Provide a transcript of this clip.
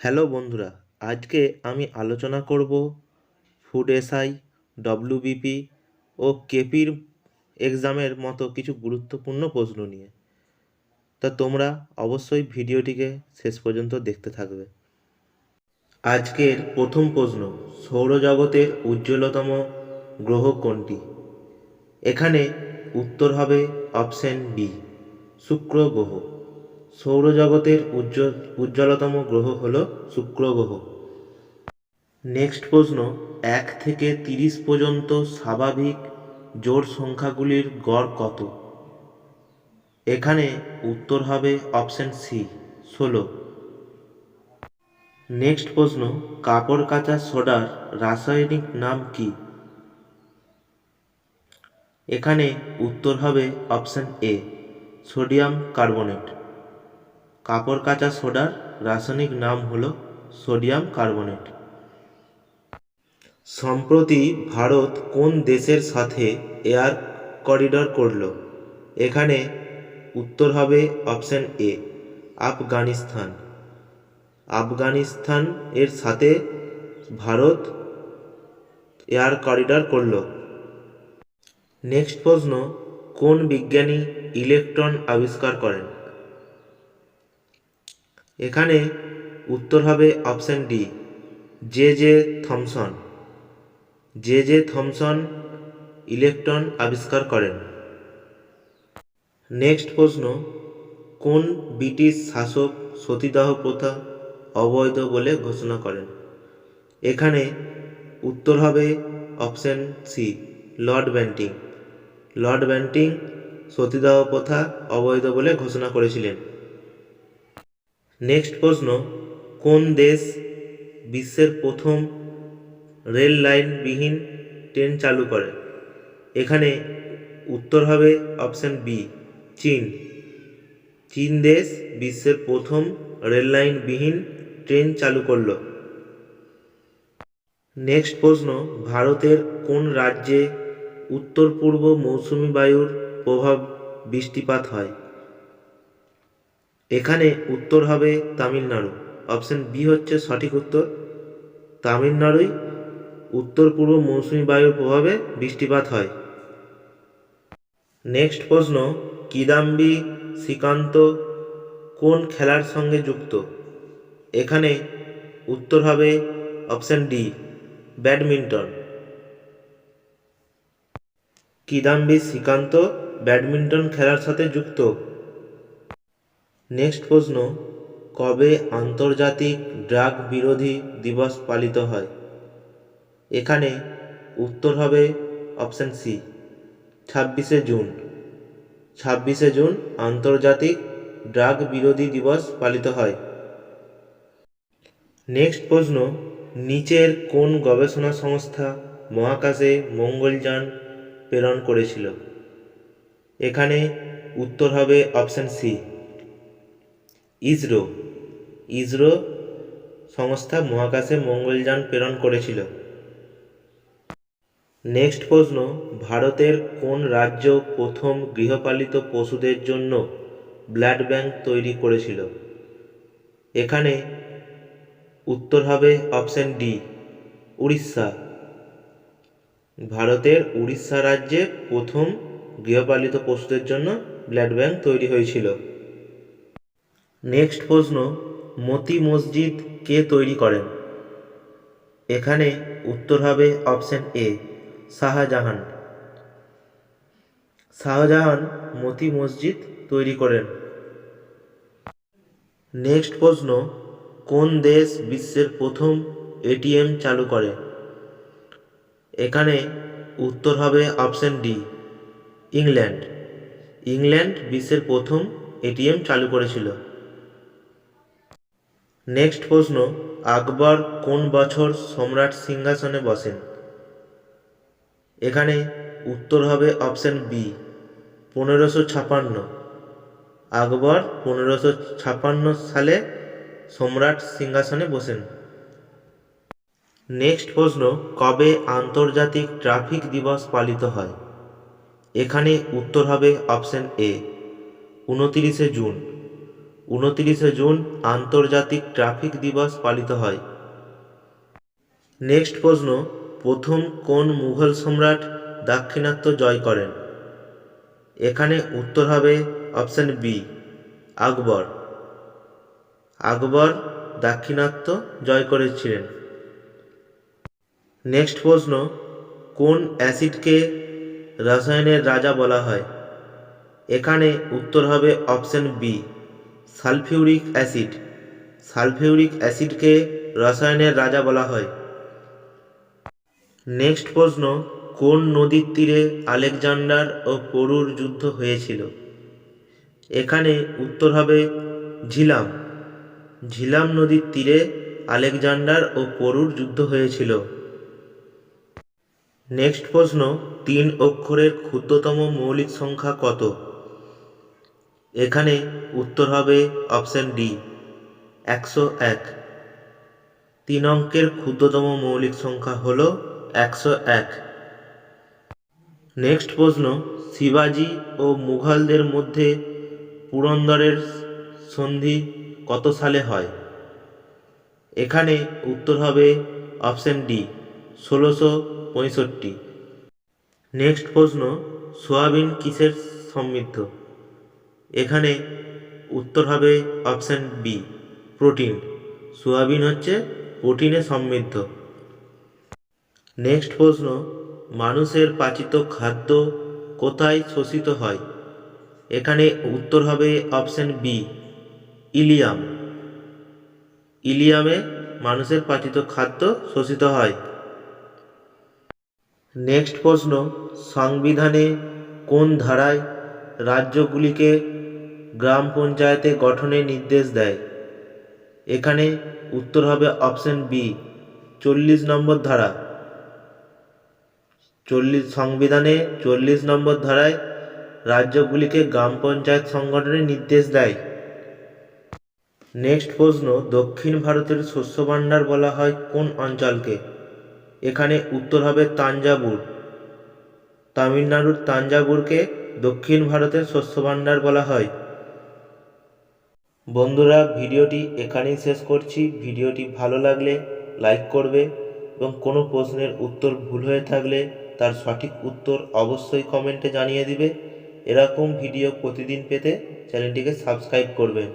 Hello বন্ধুরা, আজকে আমি আলোচনা করব ফুড এসআই ডব্লিউবিপি ও কেপির এক্সামের মতো কিছু গুরুত্বপূর্ণ প্রশ্ন নিয়ে। তা তোমরা অবশ্যই ভিডিওটিকে শেষ পর্যন্ত দেখতে থাকবে। আজকের প্রথম প্রশ্ন, সৌরজগতের উজ্জ্বলতম গ্রহ কোনটি? এখানে উত্তর হবে অপশন বি শুক্র গ্রহ। সৌরজগতের উজ্জ্বল, উজ্জ্বলতম গ্রহ হল শুক্র গ্রহ নেক্সট প্রশ্ন, এক থেকে তিরিশ পর্যন্ত স্বাভাবিক জোড় সংখ্যাগুলির গড় কত? এখানে উত্তর হবে অপশন সি, ষোলো। নেক্সট প্রশ্ন, কাপড় কাচা সোডার রাসায়নিক নাম কি? এখানে উত্তর হবে অপশন এ, সোডিয়াম কার্বনেট। কাপড় কাচা সোডার রাসায়নিক নাম হল সোডিয়াম কার্বনেট। সম্প্রতি ভারত কোন দেশের সাথে এয়ার করিডর করল? এখানে উত্তর হবে অপশন এ, আফগানিস্তান। আফগানিস্তান এর সাথে ভারত এয়ার করিডর করল। নেক্সট প্রশ্ন, কোন বিজ্ঞানী ইলেকট্রন আবিষ্কার করেন? এখানে উত্তর হবে option D, J J Thomson. J J Thomson electron আবিষ্কার করেন। নেক্সট প্রশ্ন, কোন ব্রিটিশ শাসক সতীদাহ প্রথা অবৈধ বলে ঘোষণা করেন? এখানে উত্তর হবে option C, lord Bentinck. Lord Bentinck সতীদাহ প্রথা অবৈধ বলে ঘোষণা করেছিলেন। নেক্সট প্রশ্ন, কোন দেশ বিশ্বের প্রথম রেল লাইনবিহীন ট্রেন চালু করে? এখানে উত্তর হবে অপশন বি, চীন। চীন দেশ বিশ্বের প্রথম রেল লাইনবিহীন ট্রেন চালু করল। নেক্সট প্রশ্ন, ভারতের কোন রাজ্যে উত্তর পূর্ব মৌসুমি বায়ুর প্রভাব বৃষ্টিপাত হয়? এখানে উত্তর হবে তামিলনাড়ু। অপশন বি হচ্ছে সঠিক উত্তর। তামিলনাড়ুই উত্তর পূর্ব মৌসুমি বায়ুর প্রভাবে বৃষ্টিপাত হয়। নেক্সট প্রশ্ন, কিদাম্বি শ্রীকান্ত কোন খেলার সঙ্গে যুক্ত? এখানে উত্তর হবে option D, badminton. Kidambi Srikanth badminton খেলার সাথে যুক্ত? নেক্সট প্রশ্ন, কবে আন্তর্জাতিক ড্রাগ বিরোধী দিবস পালিত হয়? এখানে উত্তর হবে অপশন সি, ছাব্বিশে জুন। ছাব্বিশে জুন আন্তর্জাতিক ড্রাগ বিরোধী দিবস পালিত হয়। নেক্সট প্রশ্ন, নিচের কোন গবেষণা সংস্থা মহাকাশে মঙ্গলযান প্রেরণ করেছিল? এখানে উত্তর হবে অপশন সি ইসরো। ইসরো সংস্থা মহাকাশে মঙ্গলযান প্রেরণ করেছিল। নেক্সট প্রশ্ন, ভারতের কোন রাজ্য প্রথম গৃহপালিত পশুদের জন্য ব্লাড ব্যাংক তৈরি করেছিল? এখানে উত্তর হবে অপশন ডি, উড়িষ্যা। ভারতের উড়িষ্যা রাজ্যে প্রথম গৃহপালিত পশুদের জন্য ব্লাড ব্যাংক তৈরি হয়েছিল। নেক্সট প্রশ্ন, মতি মসজিদ কে তৈরি করেন? এখানে উত্তর হবে অপশন এ শাহজাহান। শাহজাহান মতি মসজিদ তৈরি করেন। নেক্সট প্রশ্ন, কোন দেশ বিশ্বের প্রথম এটিএম চালু করে? এখানে উত্তর হবে অপশন ডি ইংল্যান্ড। ইংল্যান্ড বিশ্বের প্রথম এটিএম চালু করেছিল। নেক্সট প্রশ্ন, আকবর কোন বছর সম্রাট সিংহাসনে বসেন? এখানে উত্তর হবে অপশন বি পনেরোশো ছাপান্ন। আকবর পনেরোশো ছাপান্ন সালে সম্রাট সিংহাসনে বসেন। নেক্সট প্রশ্ন, কবে আন্তর্জাতিক ট্রাফিক দিবস পালিত হয়? এখানে উত্তর হবে অপশন এ উনতিরিশে জুন। উনতিরিশে জুন আন্তর্জাতিক ট্রাফিক দিবস পালিত হয়। নেক্সট প্রশ্ন, প্রথম কোন মুঘল সম্রাট দাক্ষিণাত্য জয় করেন? এখানে উত্তর হবে অপশান বি, আকবর। আকবর দাক্ষিণাত্য জয় করেছিলেন। নেক্সট প্রশ্ন, কোন অ্যাসিডকে রসায়নের রাজা বলা হয়? এখানে উত্তর হবে option B sulphuric acid. Sulphuric অ্যাসিডকে রসায়নের রাজা বলা হয়। নেক্সট প্রশ্ন, কোন নদীর তীরে আলেকজান্ডার ও পরুর যুদ্ধ হয়েছিল? এখানে উত্তর হবে ঝিলাম। ঝিলাম নদীর তীরে আলেকজান্ডার ও পরুর যুদ্ধ হয়েছিল। নেক্সট প্রশ্ন, তিন অক্ষরের ক্ষুদ্রতম মৌলিক সংখ্যা কত? এখানে উত্তর হবে অপশান ডি, একশো এক। তিন অঙ্কের ক্ষুদ্রতম মৌলিক সংখ্যা হল একশো এক। নেক্সট প্রশ্ন, শিবাজি ও মুঘলদের মধ্যে পুরন্দরের সন্ধি কত সালে হয়? এখানে উত্তর হবে অপশান ডি, ষোলোশো পঁয়ষট্টি। নেক্সট প্রশ্ন, সোয়াবিন কিসের সমৃদ্ধ? এখানে উত্তর হবে অপশান বি প্রোটিন সোয়াবিন হচ্ছে প্রোটিনে সমৃদ্ধ। নেক্সট প্রশ্ন, মানুষের পাচিত খাদ্য কোথায় শোষিত হয়? এখানে উত্তর হবে অপশান বি ইলিয়াম। ইলিয়ামে মানুষের পাচিত খাদ্য শোষিত হয়। নেক্সট প্রশ্ন, সংবিধানে কোন ধারায় রাজ্যগুলিকে গ্রাম পঞ্চায়েতে গঠনের নির্দেশ দেয়। এখানে উত্তর হবে অপশন বি চল্লিশ নম্বর ধারা। চল্লিশ সংবিধানে চল্লিশ নম্বর ধারায় রাজ্যগুলিকে গ্রাম পঞ্চায়েত সংগঠনের নির্দেশ দেয়। নেক্সট প্রশ্ন, দক্ষিণ ভারতের শস্য ভাণ্ডার বলা হয় কোন অঞ্চলকে? এখানে উত্তর হবে তাঞ্জাবুর। তামিলনাড়ুর তাঞ্জাবুরকে দক্ষিণ ভারতের শস্য ভাণ্ডার বলা হয়। বন্ধুরা, ভিডিওটি এখানেই শেষ করছি। ভিডিওটি ভালো লাগলে লাইক করবে এবং কোনো প্রশ্নের উত্তর ভুল হয়ে থাকলে তার সঠিক উত্তর অবশ্যই কমেন্টে জানিয়ে দিবে। এরকম ভিডিও প্রতিদিন পেতে চ্যানেলটিকে সাবস্ক্রাইব করবেন